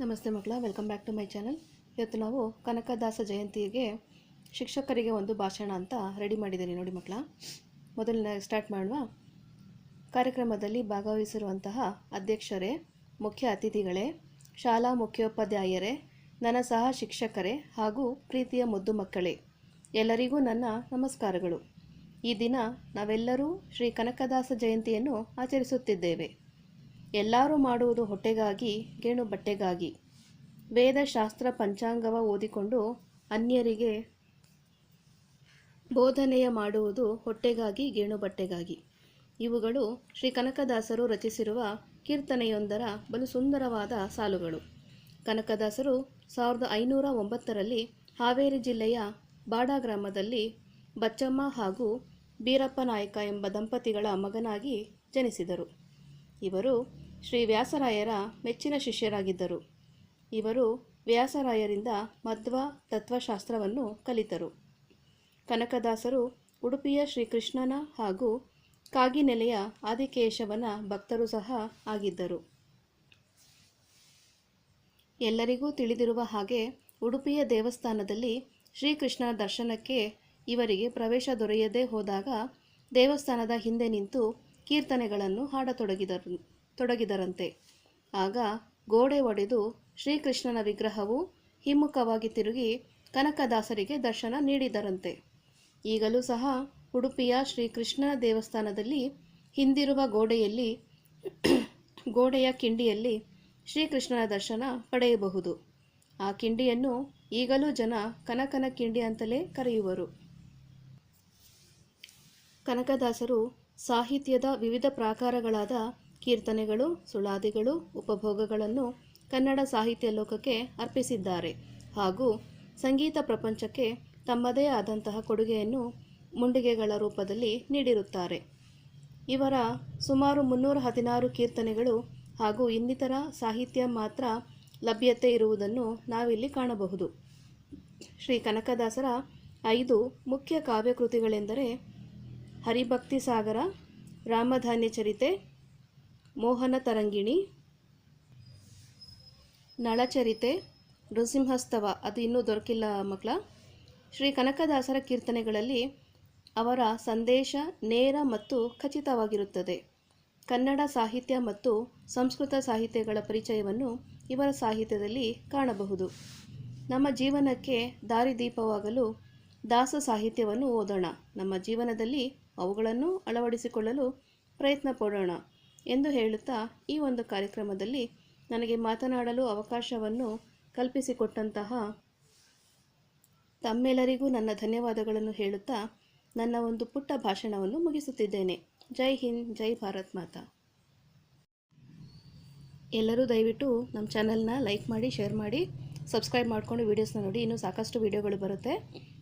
ನಮಸ್ತೆ ಮಕ್ಕಳ, welcome back to my channel. ಇವತ್ತು ನಾವು ಕನಕದಾಸ ಜಯಂತಿಗೆ ಶಿಕ್ಷಕರಿಗೆ ಒಂದು ಭಾಷಣ ಅಂತ ರೆಡಿ ಮಾಡಿದ್ದೀನಿ ನೋಡಿ ಮಕ್ಕಳ. ಮೊದಲನೇ ಸ್ಟಾರ್ಟ್ ಮಾಡುವ ಕಾರ್ಯಕ್ರಮದಲ್ಲಿ ಭಾಗವಹಿಸಿರುವಂತಹ ಅಧ್ಯಕ್ಷರೇ, ಮುಖ್ಯ ಅತಿಥಿಗಳೇ, ಶಾಲಾ ಮುಖ್ಯೋಪಾಧ್ಯಾಯರೇ, ನನ್ನ ಸಹ ಶಿಕ್ಷಕರೇ ಹಾಗೂ ಪ್ರೀತಿಯ ಮುದ್ದು ಮಕ್ಕಳೇ, ಎಲ್ಲರಿಗೂ ನನ್ನ ನಮಸ್ಕಾರಗಳು. ಈ ದಿನ ನಾವೆಲ್ಲರೂ ಶ್ರೀ ಕನಕದಾಸ ಜಯಂತಿಯನ್ನು ಆಚರಿಸುತ್ತಿದ್ದೇವೆ. ಎಲ್ಲರೂ ಮಾಡುವುದು ಹೊಟ್ಟೆಗಾಗಿ, ಗೇಣು ಬಟ್ಟೆಗಾಗಿ. ವೇದಶಾಸ್ತ್ರ ಪಂಚಾಂಗವ ಓದಿಕೊಂಡು ಅನ್ಯರಿಗೆ ಬೋಧನೆಯ ಮಾಡುವುದು ಹೊಟ್ಟೆಗಾಗಿ, ಗೇಣು ಬಟ್ಟೆಗಾಗಿ. ಇವುಗಳು ಶ್ರೀ ಕನಕದಾಸರು ರಚಿಸಿರುವ ಕೀರ್ತನೆಯೊಂದರ ಬಲು ಸುಂದರವಾದ ಸಾಲುಗಳು. ಕನಕದಾಸರು ಸಾವಿರದ ಐನೂರ ಒಂಬತ್ತರಲ್ಲಿ ಹಾವೇರಿ ಜಿಲ್ಲೆಯ ಬಾಡಾ ಗ್ರಾಮದಲ್ಲಿ ಬಚ್ಚಮ್ಮ ಹಾಗೂ ಬೀರಪ್ಪ ನಾಯಕ ಎಂಬ ದಂಪತಿಗಳ ಮಗನಾಗಿ ಜನಿಸಿದರು. ಇವರು ಶ್ರೀ ವ್ಯಾಸರಾಯರ ಮೆಚ್ಚಿನ ಶಿಷ್ಯರಾಗಿದ್ದರು. ಇವರು ವ್ಯಾಸರಾಯರಿಂದ ಮಧ್ವ ತತ್ವಶಾಸ್ತ್ರವನ್ನು ಕಲಿತರು. ಕನಕದಾಸರು ಉಡುಪಿಯ ಶ್ರೀಕೃಷ್ಣನ ಹಾಗೂ ಕಾಗಿನೆಲೆಯ ಆದಿಕೇಶವನ ಭಕ್ತರು ಸಹ ಆಗಿದ್ದರು. ಎಲ್ಲರಿಗೂ ತಿಳಿದಿರುವ ಹಾಗೆ ಉಡುಪಿಯ ದೇವಸ್ಥಾನದಲ್ಲಿ ಶ್ರೀಕೃಷ್ಣನ ದರ್ಶನಕ್ಕೆ ಇವರಿಗೆ ಪ್ರವೇಶ ದೊರೆಯದೇ ಹೋದಾಗ ದೇವಸ್ಥಾನದ ಹಿಂದೆ ನಿಂತು ಕೀರ್ತನೆಗಳನ್ನು ಹಾಡತೊಡಗಿದರು, ತೊಡಗಿದರಂತೆ. ಆಗ ಗೋಡೆ ಒಡೆದು ಶ್ರೀಕೃಷ್ಣನ ವಿಗ್ರಹವು ಹಿಮ್ಮುಖವಾಗಿ ತಿರುಗಿ ಕನಕದಾಸರಿಗೆ ದರ್ಶನ ನೀಡಿದರಂತೆ. ಈಗಲೂ ಸಹ ಉಡುಪಿಯ ಶ್ರೀಕೃಷ್ಣ ದೇವಸ್ಥಾನದಲ್ಲಿ ಹಿಂದಿರುವ ಗೋಡೆಯಲ್ಲಿ, ಗೋಡೆಯ ಕಿಂಡಿಯಲ್ಲಿ ಶ್ರೀಕೃಷ್ಣನ ದರ್ಶನ ಪಡೆಯಬಹುದು. ಆ ಕಿಂಡಿಯನ್ನು ಈಗಲೂ ಜನ ಕನಕನ ಕಿಂಡಿ ಅಂತಲೇ ಕರೆಯುವರು. ಕನಕದಾಸರು ಸಾಹಿತ್ಯದ ವಿವಿಧ ಪ್ರಾಕಾರಗಳಾದ ಕೀರ್ತನೆಗಳು, ಸುಳಾದಿಗಳು, ಉಪಭೋಗಗಳನ್ನು ಕನ್ನಡ ಸಾಹಿತ್ಯ ಲೋಕಕ್ಕೆ ಅರ್ಪಿಸಿದ್ದಾರೆ. ಹಾಗೂ ಸಂಗೀತ ಪ್ರಪಂಚಕ್ಕೆ ತಮ್ಮದೇ ಆದಂತಹ ಕೊಡುಗೆಯನ್ನು ಮುಂಡಿಗೆಗಳ ರೂಪದಲ್ಲಿ ನೀಡಿರುತ್ತಾರೆ. ಇವರ ಸುಮಾರು ಮುನ್ನೂರ ಹದಿನಾರು ಕೀರ್ತನೆಗಳು ಹಾಗೂ ಇನ್ನಿತರ ಸಾಹಿತ್ಯ ಮಾತ್ರ ಲಭ್ಯತೆ ಇರುವುದನ್ನು ನಾವಿಲ್ಲಿ ಕಾಣಬಹುದು. ಶ್ರೀ ಕನಕದಾಸರ ಐದು ಮುಖ್ಯ ಕಾವ್ಯಕೃತಿಗಳೆಂದರೆ ಹರಿಭಕ್ತಿ ಸಾಗರ, ರಾಮಧಾನ್ಯ ಚರಿತೆ, ಮೋಹನ ತರಂಗಿಣಿ ನಳಚರಿತೆ ನೃಸಿಂಹಸ್ತವ ಅದು ಇನ್ನೂ ದೊರಕಿಲ್ಲ ಮಕ್ಕಳ. ಶ್ರೀ ಕನಕದಾಸರ ಕೀರ್ತನೆಗಳಲ್ಲಿ ಅವರ ಸಂದೇಶ ನೇರ ಮತ್ತು ಖಚಿತವಾಗಿರುತ್ತದೆ. ಕನ್ನಡ ಸಾಹಿತ್ಯ ಮತ್ತು ಸಂಸ್ಕೃತ ಸಾಹಿತ್ಯಗಳ ಪರಿಚಯವನ್ನು ಇವರ ಸಾಹಿತ್ಯದಲ್ಲಿ ಕಾಣಬಹುದು. ನಮ್ಮ ಜೀವನಕ್ಕೆ ದಾರಿದೀಪವಾಗಲು ದಾಸ ಸಾಹಿತ್ಯವನ್ನು ಓದೋಣ. ನಮ್ಮ ಜೀವನದಲ್ಲಿ ಅವುಗಳನ್ನು ಅಳವಡಿಸಿಕೊಳ್ಳಲು ಪ್ರಯತ್ನ ಪಡೋಣ ಎಂದು ಹೇಳುತ್ತಾ ಈ ಒಂದು ಕಾರ್ಯಕ್ರಮದಲ್ಲಿ ನನಗೆ ಮಾತನಾಡಲು ಅವಕಾಶವನ್ನು ಕಲ್ಪಿಸಿಕೊಟ್ಟಂತಹ ತಮ್ಮೆಲ್ಲರಿಗೂ ನನ್ನ ಧನ್ಯವಾದಗಳನ್ನು ಹೇಳುತ್ತಾ ನನ್ನ ಒಂದು ಪುಟ್ಟ ಭಾಷಣವನ್ನು ಮುಗಿಸುತ್ತಿದ್ದೇನೆ. ಜೈ ಹಿಂದ್, ಜೈ ಭಾರತ್ ಮಾತಾ. ಎಲ್ಲರೂ ದಯವಿಟ್ಟು ನಮ್ಮ ಚಾನಲ್ನ ಲೈಕ್ ಮಾಡಿ, ಶೇರ್ ಮಾಡಿ, ಸಬ್ಸ್ಕ್ರೈಬ್ ಮಾಡಿಕೊಂಡು ವೀಡಿಯೋಸ್ನ ನೋಡಿ. ಇನ್ನೂ ಸಾಕಷ್ಟು ವೀಡಿಯೋಗಳು ಬರುತ್ತೆ.